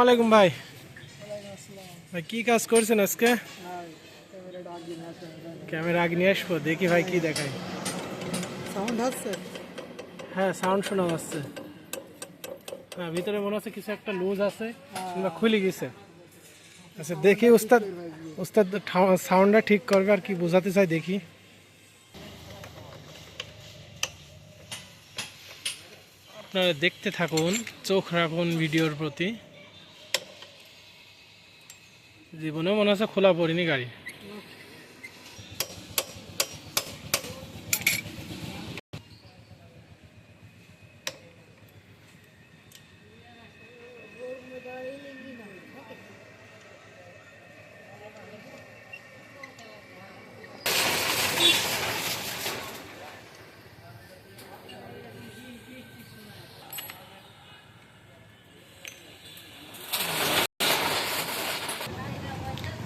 ওয়ালাইকুম ভাই। ভাই কি কাজ করছেন আজকে? ক্যামেরা আগে নিয়ে আসব দেখি ভাই কি দেখাই সাউন্ড হচ্ছে হ্যাঁ সাউন্ড শোনা যাচ্ছে। হ্যাঁ ভিতরে মনে হচ্ছে কিছু একটা লুজ আছে কিংবা খুলে গেছে। আচ্ছা দেখি উস্তাদ উস্তাদ সাউন্ডটা ঠিক করবে আর কি বোঝাতে চাই দেখি। আপনারা দেখতে থাকুন চোখ রাখুন ভিডিওর প্রতি। জীবনেও মনে হচ্ছে খোলা পড়িনি গাড়ি।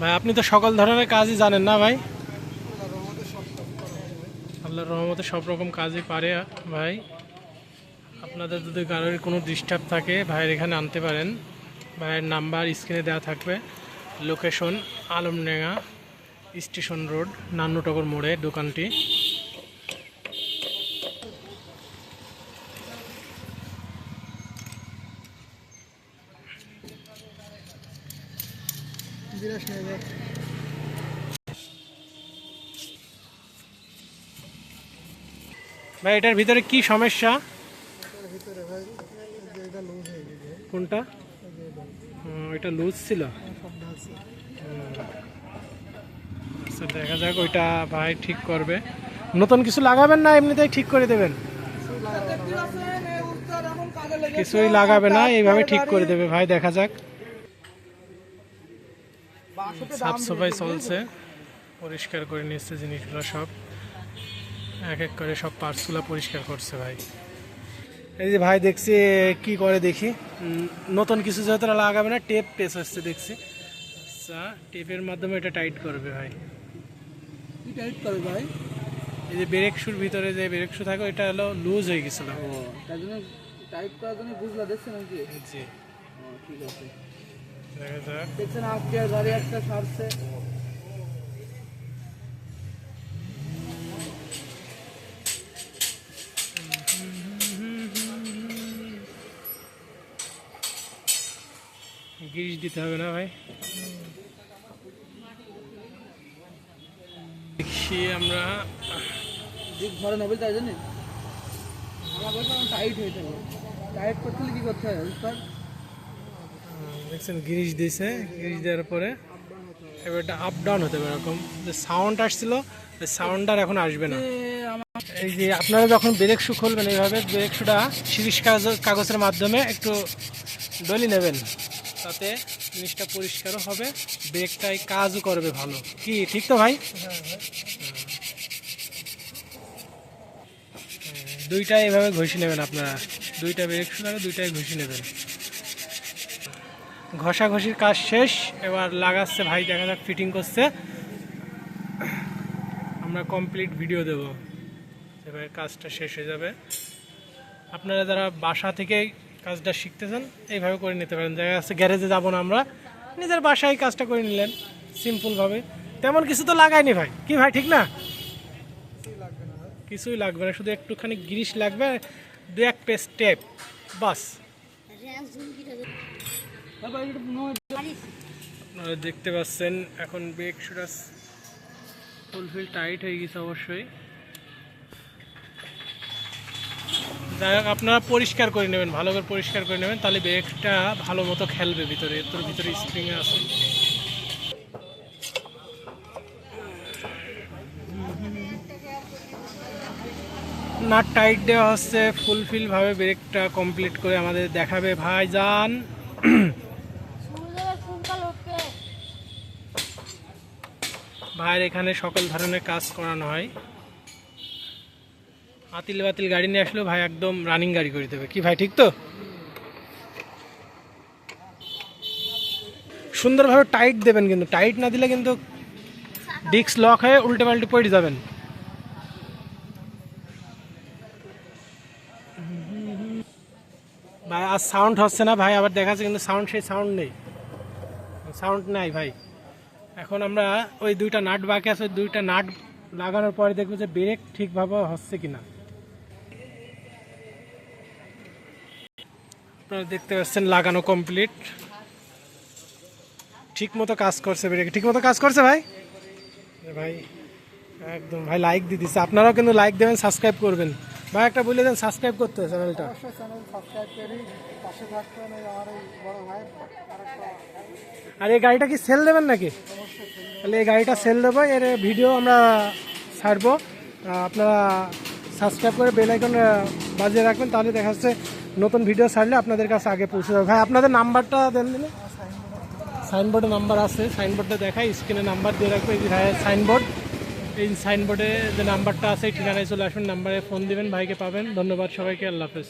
ভাই, আপনি তো সকল ধরনের কাজই জানেন না ভাই? আল্লাহর রহমতে সব রকম কাজই পারে ভাই। আপনাদের যদি গাড়ির কোনো ডিস্টার্ব থাকে, ভাইয়ের এখানে আনতে পারেন। ভাইয়ের নাম্বার স্ক্রিনে দেওয়া থাকবে। লোকেশন আলমডাঙ্গা, স্টেশন রোড নান্নটগর মোড়ে, দোকানটি। নিয়ে ভাই এটার ভিতরে কি সমস্যা? ভিতরে ভাই এটা লুজ হয়ে গেছে। কোনটা? এটা লুজ ছিল। আচ্ছা দেখা যাক ওইটা ভাই ঠিক করবে। নতুন কিছু লাগাবেন না এমনিতেই ঠিক করে দেবেন? কিছুই লাগাবে না এইভাবে ঠিক করে দেবে ভাই দেখা যাক। সাফ সাফাই চলছে। পরিষ্কার করে নিচ্ছে জিনিসগুলো সব। এক এক করে সব পার্টসগুলো পরিষ্কার করছে ভাই। এই যে ভাই দেখছি কি করে দেখি? নতুন কিছু যেহেতু লাগাবে না টেপ পেস হচ্ছে দেখছি। আচ্ছা টেপের মাধ্যমে এটা টাইট করবে ভাই। কি টাইট করবে ভাই? এই যে ব্রেক শুর ভিতরে যে ব্রেক শু থাকে এটা হলো লুজ হয়ে গেছিল। ও তার জন্য টাইট করার জন্য বুঝলা দেখছেন নাকি? জি। ও ঠিক আছে। দেখছেন আজকে গাড়ি একটা সারছে। গিরিশ দিতে হবে না ভাই? দেখি আমরা। ঘরে নবে তাই জানেন? আমার টাইট হয়ে থাকে টাইট করতে হলে কি করতে হয় স্যার দেখছেন গিরিশ দিয়েছে, গিরিশ দেওয়ার পরে এবার এটা আপ ডাউন হতে পারে এরকম। যে সাউন্ড আসছিল, ওই সাউন্ড আর এখন আসবে না। এই যে আপনারা যখন ব্রেক শু খুলবেন এইভাবে, ব্রেক শুটা কাগজ কাগজের মাধ্যমে একটু ডলি নেবেন। তাতে জিনিসটা পরিষ্কারও হবে, ব্রেকটাই কাজও করবে ভালো। কি, ঠিক তো ভাই? দুইটাই এভাবে ঘষে নেবেন আপনারা। দুইটা ব্রেক শু লাগে দুইটাই ঘষে নেবেন। ঘষাঘষির কাজ শেষ, এবার লাগাচ্ছে ভাই, দেখা যাক ফিটিং করছে। আমরা কমপ্লিট ভিডিও দেব। এবার কাজটা শেষ হয়ে যাবে। আপনারা যারা বাসা থেকে কাজটা শিখতেছেন, এইভাবে করে নিতে পারেন। দেখা যাচ্ছে গ্যারেজে যাব না আমরা, নিজের বাসায় কাজটা করে নিলেন সিম্পলভাবে তেমন কিছু তো লাগায়নি ভাই। কি ভাই, ঠিক না? কিছুই লাগবে না, শুধু একটুখানি গ্রিস লাগবে দু এক পেস টেপ বাস আপনারা দেখতে পাচ্ছেন, এখন ব্রেক শুটা ফুলফিল টাইট হয়ে গেছে অবশ্যই। যাই হোক, আপনারা পরিষ্কার করে নেবেন, ভালো করে পরিষ্কার করে নেবেন, তাহলে ব্রেকটা ভালো মতো খেলবে ভিতরে তোর ভিতরে স্প্রিং আছে। না টাইট দেওয়া হচ্ছে ফুলফিল ভাবে ব্রেকটা কমপ্লিট করে আমাদের দেখাবে ভাই যান ভাইয়ের এখানে সকল ধরনের কাজ করানো হয়। আতিল বাতিল গাড়ি নিয়ে আসলেও ভাই একদম রানিং গাড়ি করে দেবে। কি ভাই, ঠিক তো? সুন্দরভাবে টাইট দেবেন কিন্তু। টাইট না দিলে কিন্তু ডিস্ক লক হয়ে উল্টে পাল্টে পড়ে যাবেন। ভাই, আর সাউন্ড হচ্ছে না ভাই, আবার দেখাচ্ছে কিন্তু সাউন্ড সেই সাউন্ড নেই। সাউন্ড নাই ভাই। এখন আমরা ওই দুইটা নাট বাকি আছে ওই দুইটা নাট লাগানোর পরে দেখব যে ব্রেক ঠিকভাবে হচ্ছে কিনা। আপনারা দেখতে পাচ্ছেন লাগানো কমপ্লিট। ঠিক মতো কাজ করছে ব্রেক। ঠিক মতো কাজ করছে ভাই? ভাই, একদম ভাই লাইক দিয়ে দিচ্ছে আপনারাও কিন্তু লাইক দেবেন সাবস্ক্রাইব করবেন। ভাই একটা বলে দেন সাবস্ক্রাইব করতে চ্যানেলটা অবশ্যই চ্যানেল সাবস্ক্রাইব করি পাশে থাকতে হবে আমার এই বড় ভাই আর এই গাড়িটা কি সেল দেবেন নাকি? তাহলে এই গাড়িটা সেল দেবো এর ভিডিও আমরা ছাড়বো। আপনারা সাবস্ক্রাইব করে বেল আইকন বাজিয়ে রাখবেন তাহলে দেখা যাচ্ছে নতুন ভিডিও ছাড়লে আপনাদের কাছে আগে পৌঁছে যাবে। ভাই আপনাদের নাম্বারটা দেন দিলে। সাইনবোর্ডে নাম্বার আছে সাইনবোর্ডটা দেখাই স্ক্রিনে নাম্বার দিয়ে রাখব সাইনবোর্ড এই সাইনবোর্ডে যে নাম্বারটা আছে ঠিকানায় চলে আসবেন নাম্বারে ফোন দিবেন, ভাইকে পাবেন। ধন্যবাদ সবাইকে, আল্লাহ হাফেজ।